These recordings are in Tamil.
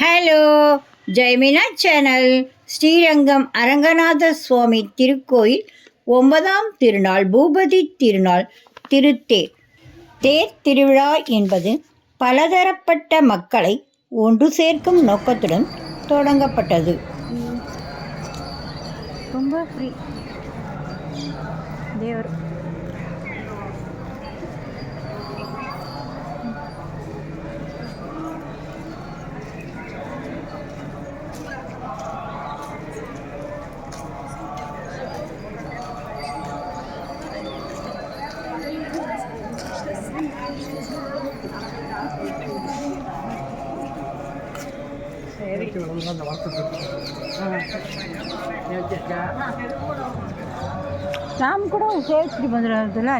Hello Jaimina channel. Srirangam Aranganatha Swamy திருக்கோயில் ஒன்பதாம் திருநாள் பூபதி திருநாள் திருத்தேர். தேர் திருவிழா என்பது பலதரப்பட்ட மக்களை ஒன்று சேர்க்கும் நோக்கத்துடன் தொடங்கப்பட்டது. ரொம்ப ஃப்ரீ தேவர். நாம் கூட சேர்த்துட்டு வந்துடுறதுல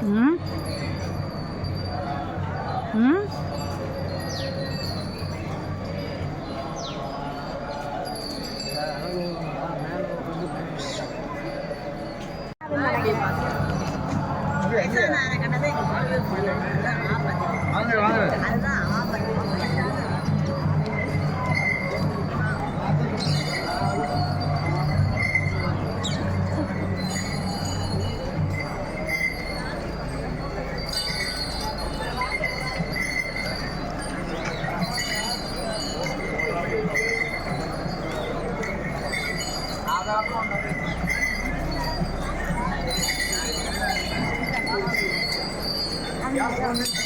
Ừ. Ừ. Hãy subscribe Ay.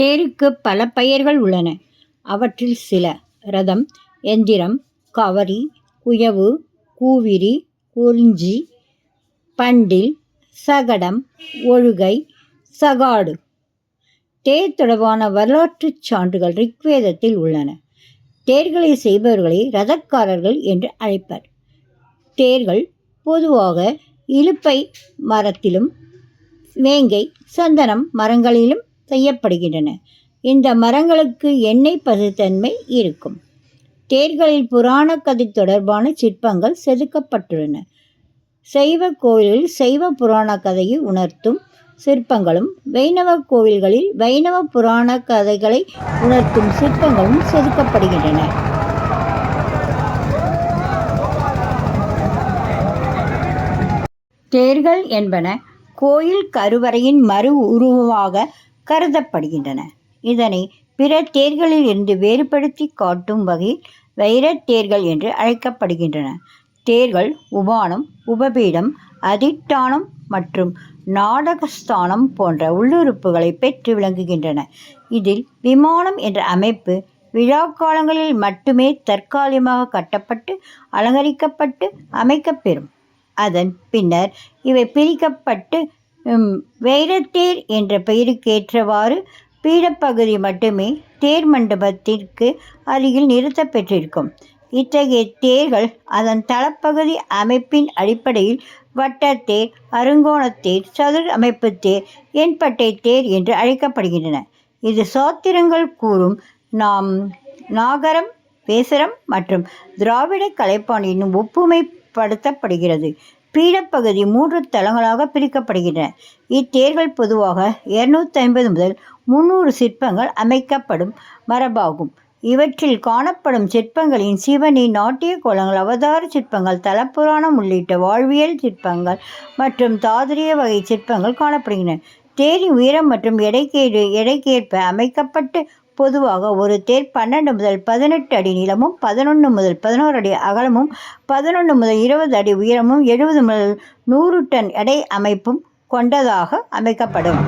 தேருக்கு பல பெயர்கள் உள்ளன. அவற்றில் சில ரதம் எந்திரம் கவரி குயவு கூவிரி குறிஞ்சி பண்டில் சகடம் ஒழுகை சகாடு. தேர் தொடர்பான வரலாற்றுச் சான்றுகள் ரிக்வேதத்தில் உள்ளன. தேர்களை செய்பவர்களை ரதக்காரர்கள் என்று அழைப்பர். தேர்கள் பொதுவாக இலுப்பை மரத்திலும் வேங்கை சந்தனம் மரங்களிலும் செய்யப்படுகின்றன. இந்த மரங்களுக்கு எண்ணெய் பசுத்தன்மை இருக்கும். தேர்களில் புராண கதை தொடர்பான சிற்பங்கள் செதுக்கப்பட்டுள்ளன. சைவ கோயிலில் சைவ புராண கதையை உணர்த்தும் சிற்பங்களும் வைணவ கோவில்களில் வைணவ புராண கதைகளை உணர்த்தும் சிற்பங்களும் செதுக்கப்படுகின்றன. தேர்கள் என்பன கோயில் கருவறையின் மறு உருவமாக கருதப்படுகின்றன. இதனை பிற தேர்களில் இருந்து வேறுபடுத்தி காட்டும் வகையில் வைரத் தேர்கள் என்று அழைக்கப்படுகின்றன. தேர்கள் உபானம் உபபீடம் அதிட்டானம் மற்றும் நாடகஸ்தானம் போன்ற உள்ளுறுப்புகளை பெற்று விளங்குகின்றன. இதில் விமானம் என்ற அமைப்பு விழா காலங்களில் மட்டுமே தற்காலிகமாக கட்டப்பட்டு அலங்கரிக்கப்பட்டு அமைக்கப்பெறும். அதன் பின்னர் இவை பிரிக்கப்பட்டு வைரத்தேர் என்ற பெயருக்கேற்றவாறு பீடப்பகுதி மட்டுமே தேர் மண்டபத்திற்கு அருகில் நிறுத்தப்பெற்றிருக்கும். இத்தகைய தேர்கள் அதன் தளப்பகுதி அமைப்பின் அடிப்படையில் வட்டத்தேர் அருங்கோணத்தேர் சதுர் அமைப்பு தேர் எண்பட்டை தேர் என்று அழைக்கப்படுகின்றன. இது சாத்திரங்கள் கூறும் நாம் நாகரம் பேசரம் மற்றும் திராவிட கலைப்பாணி என்னும் ஒப்புமைப்படுத்தப்படுகிறது. பீடப்பகுதி மூன்று தளங்களாக பிரிக்கப்படுகின்றன. இத்தேர்கள் பொதுவாக இருநூத்தி ஐம்பது முதல் முந்நூறு சிற்பங்கள் அமைக்கப்படும் மரபாகும். இவற்றில் காணப்படும் சிற்பங்களின் சிவனி நாட்டிய கோலங்கள் அவதார சிற்பங்கள் தலப்புராணம் உள்ளிட்ட வாழ்வியல் சிற்பங்கள் மற்றும் தாதிரிய வகை சிற்பங்கள் காணப்படுகின்றன. தேரின் உயரம் மற்றும் எடைக்கேடு எடைக்கேற்ப அமைக்கப்பட்டு பொதுவாக ஒரு தேர் பன்னெண்டு முதல் பதினெட்டு அடி நீளமும் பதினொன்று முதல் பதினோரு அடி அகலமும் பதினொன்று முதல் இருபது அடி உயரமும் எழுபது முதல் நூறு டன் எடை அமைப்பும் கொண்டதாக அமைக்கப்படும்.